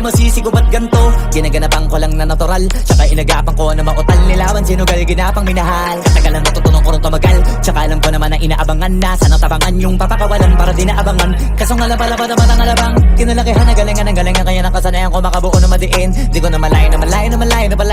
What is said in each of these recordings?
masisigo ba't ganto. Ginaganapan ko lang na natural. Tsaka inagapan ko na mautal. Nilawan Sinugal ginapang minahal. Katagalan natutunan ko rin tumagal. Tsaka alam ko naman na inaabangan na Sana tabangan yung papakawalan para di naabangan Kaso nga pala pa naman ang alabang Kinalakihan na galingan ang galingan Kaya nakasanayan ko makabuo na madiin. Di ko na malayo na malayo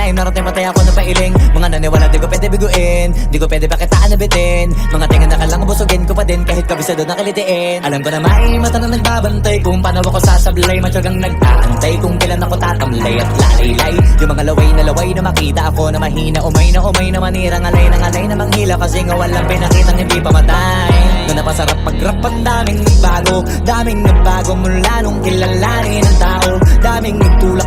palayo Narating patay ako na pailing. Mga naniwala di ko pwede biguin. Di ko pwede pakitaan na bitin Mga tinga na kalang busugin ko pa din Kahit kabisado na kalitiin. Alam ko na may mata na nagbabantay Kung paano ako sasablay. Matyagang nag-aantay Kung kailan ako tatamlay at lalaylay. Yung mga laway na laway na makita ako na mahina. Umay na umay na manirang alay na alay na manghila. Kasi nga walang pinakitang hindi pa matay. Na napasarap pag-rap ang daming nagbago Daming nagbago mula nung kilalanin ang tao. Daming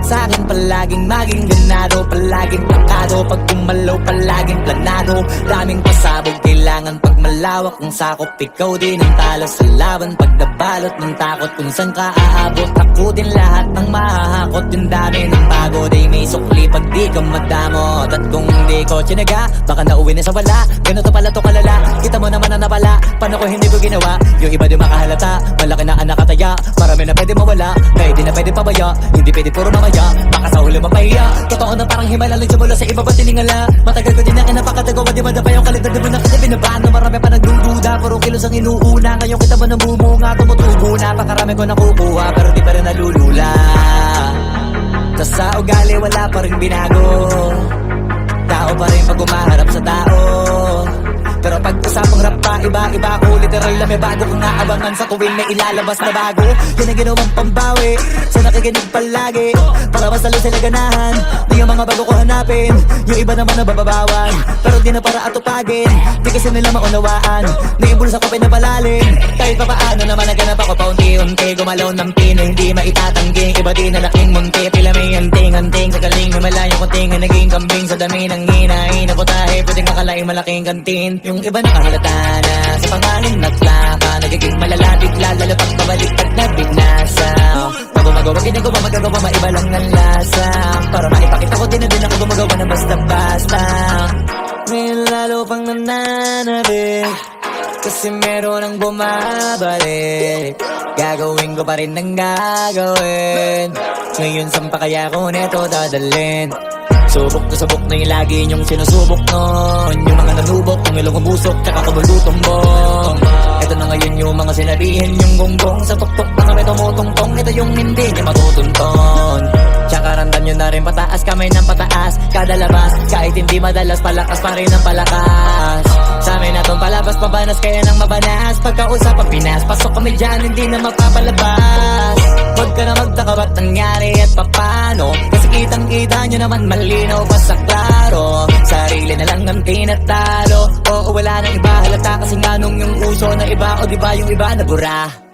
sa akin Palaging maging ganado Palaging plakado Pag kumalaw palaging planado. Daming pasabog Kailangan pag malawak ang sakop Ikaw din ang talo. Sa laban Pag nabalot ng takot Kung saan ka aabot Ako din lahat ng mahahakot. Yung dami ng bago Day may sukli pag di ka madamot. At kung hindi ko tsinaga Baka nauwi na sa wala. Ganito pala to kalala Kita mo naman na napala Paano ko hindi ko ginawa? Yung iba di makahalata Malaki na anak kataya Marami na pwede mawala Na hindi na pwede pabaya. Hindi pwede puro mamaya Baka sa huli mapahiya. Totoo na parang himala Lang mula sa iba ba tiningala Matagal ko din na kinapakatagawa Di madapa yung Puro kilos ang inuuna. Ngayon kita ba namumunga? Tumutubo na. Pakarami ko nakukuha Pero di pa rin nalulula. Tas sa ugali wala pa rin binago. Tao pa rin pag umaharap iba-iba ko Literal na may bago kong naabangan sa tuwing may ilalabas na bago. Yan ang ginawang pambawi Sa nakikinig palagi. Para mas lalo sila ganahan Di yung mga bago ko hanapin. Yung iba naman na bababawan Pero di na para atupagin. Di kasi nila maunawaan Na yung bulsa ko pinapalalim Kahit pa paano naman naganap ako paunti-unti Gumalaw ng pino, hindi maitatanggi. Iba di na laking munti Tila may anting-anting Sa galing may malayong kunting na naging kambing. Sa dami ng hinahin na putahe Pwedeng akalain malaking kantin. Yung iba nakahalata na Sa pangalan na plaka Nagiging malalapit lalo pag babaliktad na binasa Pag gumagawa ginagawa magagawa Maiba lang ng lasa. Para maipakita ko din na din ako gumagawa ng basta-basta. Ngayon lalo pang nananabik kasi meron ang bumabalik. Gagawin ko pa rin ang gagawin. Ngayon saan pa kaya ko neto dadalhin? Subok na subok na yung lagi niyong sinusubok nun Yung mga nanubok, yung ilong umusok, tsaka kumulutumbong Ito na ngayon yung mga sinabihin yung gonggong Sa tuktok na kami tumutungtong Ito yung hindi niya matutunton. Tsaka ramdam nyo na rin pataas kamay ng pataas Kada labas, kahit hindi madalas Palakas pa rin ang palakas Sa amin na tong palabas Pabanas kaya nang mabanas. Pagkausap ang Pinas Pasok kami dyan, hindi na mapapalabas. Huwag ka na magtaka ba't nangyari at papano. Kasi kitang kita nyo naman malinaw pa klaro. Sarili na lang ang tinatalo. Oo wala nang iba halata Kasi nga nung yung uso na iba O di ba yung iba nabura